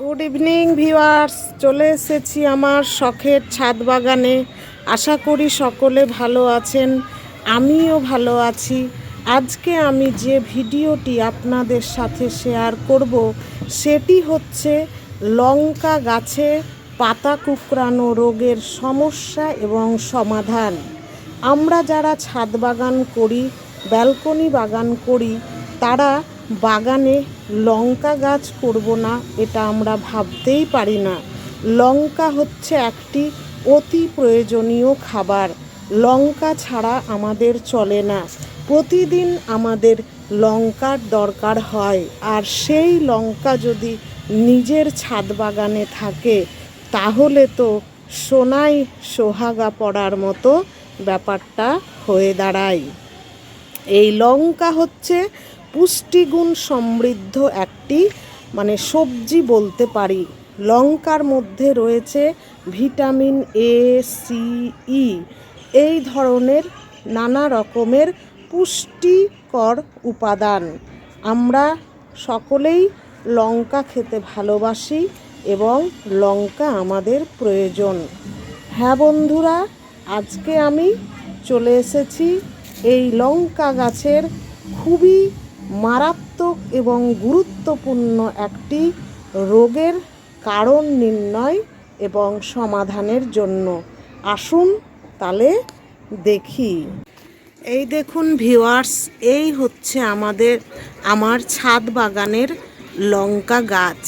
Good evening viewers চলে এসেছি আমার শখের ছাদ বাগানে। আশা করি সকলে ভালো আছেন, আমিও ভালো আছি। আজকে আমি যে ভিডিওটি আপনাদের সাথে শেয়ার করব, সেটি হচ্ছে লঙ্কা গাছে পাতা কুকরানো রোগের সমস্যা এবং সমাধান। আমরা যারা ছাদ বাগান করি, ব্যালকনি বাগান করি, তারা বাগানে লঙ্কা গাছ করব না, এটা আমরা ভাবতেই পারি না। লঙ্কা হচ্ছে একটি অতি প্রয়োজনীয় খাবার। লঙ্কা ছাড়া আমাদের চলে না। প্রতিদিন আমাদের লঙ্কার দরকার হয়, আর সেই লঙ্কা যদি নিজের ছাদ বাগানে থাকে, তাহলে তো সোনাই সোহাগা পড়ার মতো ব্যাপারটা হয়ে দাঁড়ায়। এই লঙ্কা হচ্ছে পুষ্টিগুণ সমৃদ্ধ একটি মানে সবজি বলতে পারি। লঙ্কার মধ্যে রয়েছে ভিটামিন এ সি ই এই ধরনের নানা রকমের পুষ্টিকর উপাদান। আমরা সকলেই লঙ্কা খেতে ভালোবাসি এবং লঙ্কা আমাদের প্রয়োজন। হ্যাঁ বন্ধুরা, আজকে আমি চলে এসেছি এই লঙ্কা গাছের খুবই মারাত্মক এবং গুরুত্বপূর্ণ একটি রোগের কারণ নির্ণয় এবং সমাধানের জন্য। আসুন তাহলে দেখি। এই দেখুন ভিওয়ার্স এই হচ্ছে আমাদের, আমার ছাদ বাগানের লঙ্কা গাছ।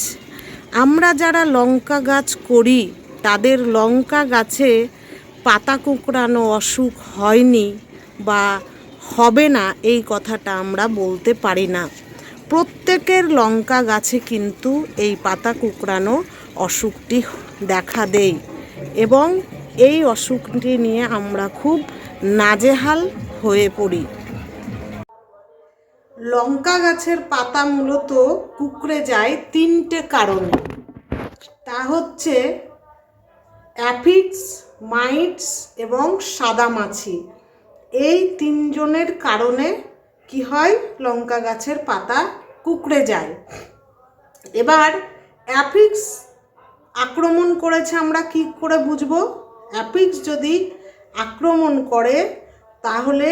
আমরা যারা লঙ্কা গাছ করি, তাদের লঙ্কা গাছে পাতা কুঁকড়ানো অসুখ হয়নি বা হবে না এই কথাটা আমরা বলতে পারি না। প্রত্যেকের লঙ্কা গাছে কিন্তু এই পাতা কুঁকড়ানো অসুখটি দেখা দেয় এবং এই অসুখটি নিয়ে আমরা খুব নাজেহাল হয়ে পড়ি। লঙ্কা গাছের পাতা মূলত কুকড়ে যায় তিনটে কারণে। তা হচ্ছে অ্যাফিক্স মাইটস এবং সাদামাছি এই তিনজনের কারণে কি হয়? লঙ্কা গাছের পাতা কুকড়ে যায়। এবার অ্যাপিক্স আক্রমণ করেছে আমরা কি করে বুঝব? অ্যাপিক্স যদি আক্রমণ করে, তাহলে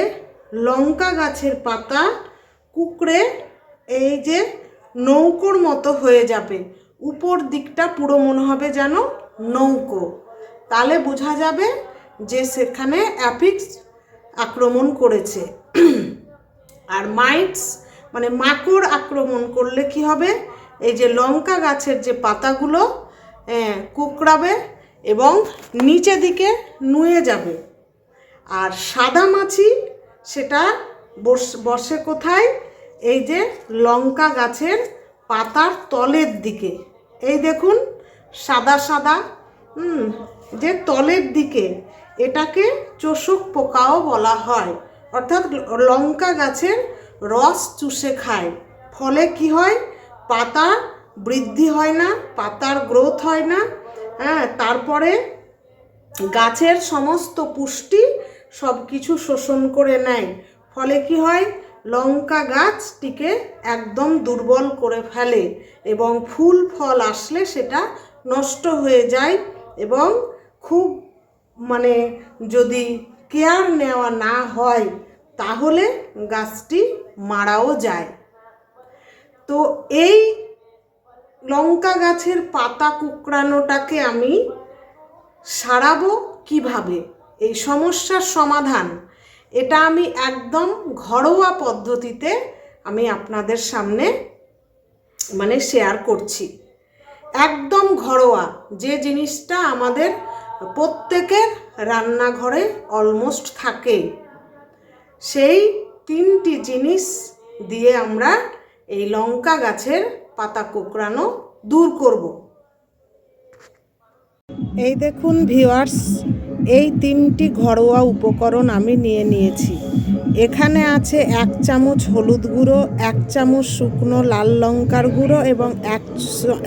লঙ্কা গাছের পাতা কুকড়ে এই যে নৌকোর মতো হয়ে যাবে। উপর দিকটা পুরো মনে হবে যেন নৌকো। তাহলে বোঝা যাবে যে সেখানে অ্যাফিক্স আক্রমণ করেছে। আর মাইটস মানে মাকড় আক্রমণ করলে কি হবে? এই যে লঙ্কা গাছের যে পাতাগুলো কুকড়াবে এবং নিচে দিকে নুয়ে যাবে। আর সাদা মাছি, সেটা বস- কোথায়? এই যে লঙ্কা গাছের পাতার তলের দিকে। এই দেখুন, সাদা সাদা যে তলের দিকে। এটাকে চোষক পোকাও বলা হয়। অর্থাৎ লঙ্কা গাছের রস চুষে খায়। ফলে কি হয়? পাতা বৃদ্ধি হয় না, পাতার গ্রোথ হয় না। হ্যাঁ তারপরে গাছের সমস্ত পুষ্টি সব কিছু শোষণ করে নেয়। ফলে কি হয়? লঙ্কা গাছটিকে একদম দুর্বল করে ফেলে এবং ফুল, ফল আসলে সেটা নষ্ট হয়ে যায় এবং খুব মানে যদি কেয়ার নেওয়া না হয়, তাহলে গাছটি মারাও যায়। তো এই লঙ্কা গাছের পাতা কুকড়ানোটাকে আমি সারাবো কীভাবে? এই সমস্যার সমাধান। এটা আমি একদম ঘরোয়া পদ্ধতিতে আমি আপনাদের সামনে মানে শেয়ার করছি। একদম ঘরোয়া। যে জিনিসটা আমাদের প্রত্যেকের রান্নাঘরে অলমোস্ট থাকে। সেই তিনটি জিনিস দিয়ে আমরা এই লঙ্কা গাছের পাতা কোকড়ানো দূর করব। এই দেখুন ভিউয়ার্স এই তিনটি ঘরোয়া উপকরণ আমি নিয়ে নিয়েছি। এখানে আছে এক চামচ হলুদ গুঁড়ো, এক চামচ শুকনো লাল লঙ্কার গুঁড়ো এবং এক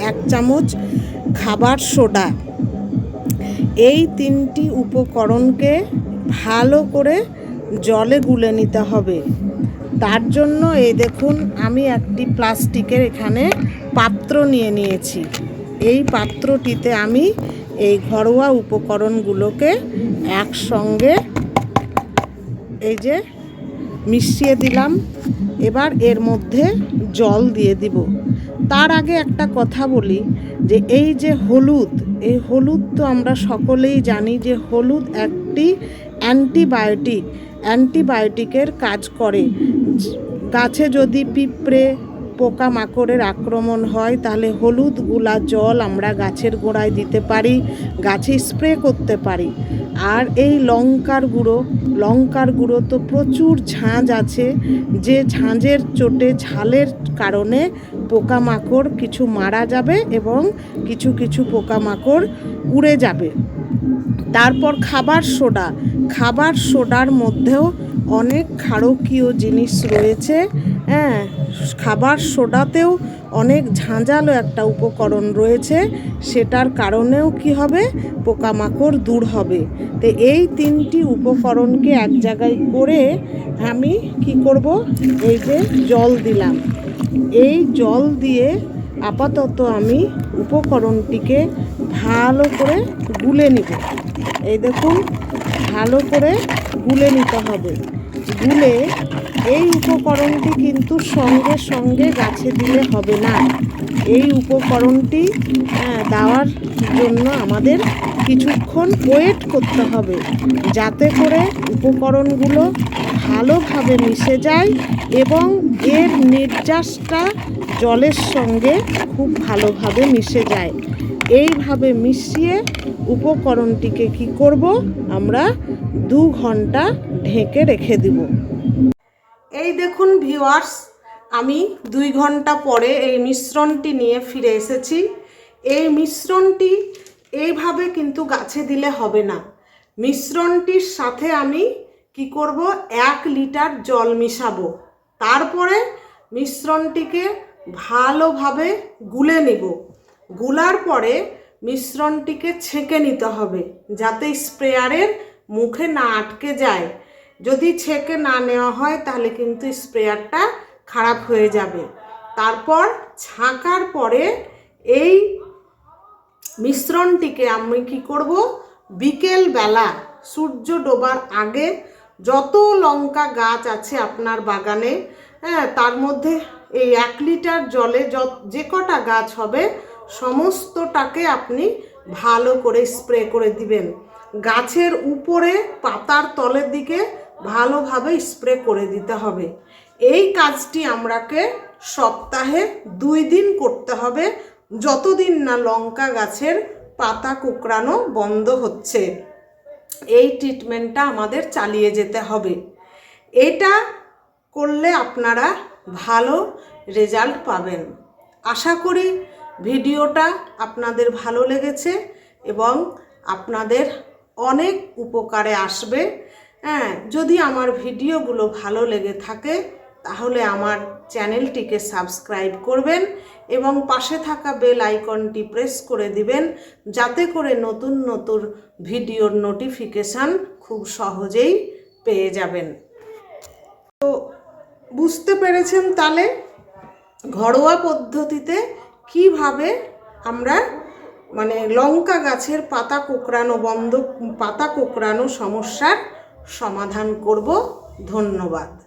এক চামচ খাবার সোডা। এই তিনটি উপকরণকে ভালো করে জলে গুলে নিতে হবে। তার জন্য এই দেখুন, আমি একটি প্লাস্টিকের এখানে পাত্র নিয়ে নিয়েছি। এই পাত্রটিতে আমি এই ঘরোয়া উপকরণগুলোকে একসঙ্গে এই যে মিশিয়ে দিলাম। এবার এর মধ্যে জল দিয়ে দিব। তার আগে একটা কথা বলি, যে এই যে হলুদ, এই হলুদ তো আমরা সকলেই জানি যে হলুদ একটি অ্যান্টিবায়োটিক, অ্যান্টিবায়োটিকের কাজ করে। গাছে যদি পিঁপড়ে পোকামাকড়ের আক্রমণ হয়, তাহলে হলুদগুলা জল আমরা গাছের গোড়ায় দিতে পারি, গাছে স্প্রে করতে পারি। আর এই লঙ্কার গুঁড়ো লঙ্কার গুঁড়ো তো প্রচুর ঝাঁঝ আছে, যে ঝাঁঝের চোটে, ঝালের কারণে পোকামাকড় কিছু মারা যাবে এবং কিছু কিছু পোকামাকড় উড়ে যাবে। তারপর খাবার সোডা, খাবার সোডার মধ্যেও অনেক ক্ষারকীয় জিনিস রয়েছে হ্যাঁ খাবার সোডাতেও অনেক ঝাঁঝালো একটা উপকরণ রয়েছে, সেটার কারণেও কি হবে? পোকামাকড় দূর হবে। তো এই তিনটি উপকরণকে এক জায়গায় করে আমি কি করব? এই যে জল দিলাম। এই জল দিয়ে আপাতত আমি উপকরণটিকে ভালো করে গুলে নিব। এই দেখুন, ভালো করে গুলে নিতে হবে। গুলে এই উপকরণটি কিন্তু সঙ্গে সঙ্গে গাছে দিলে হবে না। এই উপকরণটি হ্যাঁ, দেওয়ার জন্য আমাদের কিছুক্ষণ ওয়েট করতে হবে যাতে করে উপকরণগুলো ভালোভাবে মিশে যায় এবং এর নির্যাসটা জলের সঙ্গে খুব ভালোভাবে মিশে যায়। এইভাবে মিশিয়ে উপকরণটিকে কি করব? আমরা দু ঘণ্টা ঢেকে রেখে দিব। দেখুন ভিউয়ার্স, আমি দুই ঘণ্টা পরে এই মিশ্রণটি নিয়ে ফিরে এসেছি। এই মিশ্রণটি এইভাবে কিন্তু গাছে দিলে হবে না। মিশ্রণটির সাথে আমি কি করব? এক লিটার জল মিশাবো। তারপরে মিশ্রণটিকে ভালোভাবে গুলে নেব। গুলার পরে মিশ্রণটিকে ছেঁকে নিতে হবে, যাতে স্প্রেয়ারের মুখে না আটকে যায়। যদি ছেঁকে না নেওয়া হয়, তাহলে কিন্তু স্প্রেয়ারটা খারাপ হয়ে যাবে। তারপর ছাঁকার পরে এই মিশ্রণটিকে আমি কি করব? বিকেল বেলা সূর্য ডোবার আগে যত লঙ্কা গাছ আছে আপনার বাগানে হ্যাঁ তার মধ্যে এই এক লিটার জলে যত- যে কটা গাছ হবে, সমস্তটাকে আপনি ভালো করে স্প্রে করে দিবেন। গাছের উপরে পাতার তলের দিকে ভালোভাবে স্প্রে করে দিতে হবে। এই কাজটি আমরাকে সপ্তাহে দুই দিন করতে হবে। যতদিন না লঙ্কা গাছের পাতা কুকড়ানো বন্ধ হচ্ছে, এই ট্রিটমেন্টটা আমাদের চালিয়ে যেতে হবে। এটা করলে আপনারা ভালো রেজাল্ট পাবেন। আশা করি ভিডিওটা আপনাদের ভালো লেগেছে এবং আপনাদের অনেক উপকারে আসবে। হ্যাঁ যদি আমার ভিডিওগুলো ভালো লেগে থাকে, তাহলে আমার চ্যানেলটিকে সাবস্ক্রাইব করবেন এবং পাশে থাকা বেল আইকনটি প্রেস করে দিবেন, যাতে করে নতুন নতুন ভিডিওর নোটিফিকেশান খুব সহজেই পেয়ে যাবেন। তো বুঝতে পেরেছেন তাহলে ঘরোয়া পদ্ধতিতে কীভাবে আমরা মানে লঙ্কা গাছের পাতা কোঁকড়ানো বন্ধ, পাতা কোঁকড়ানো সমস্যার সমাধান করব। ধন্যবাদ।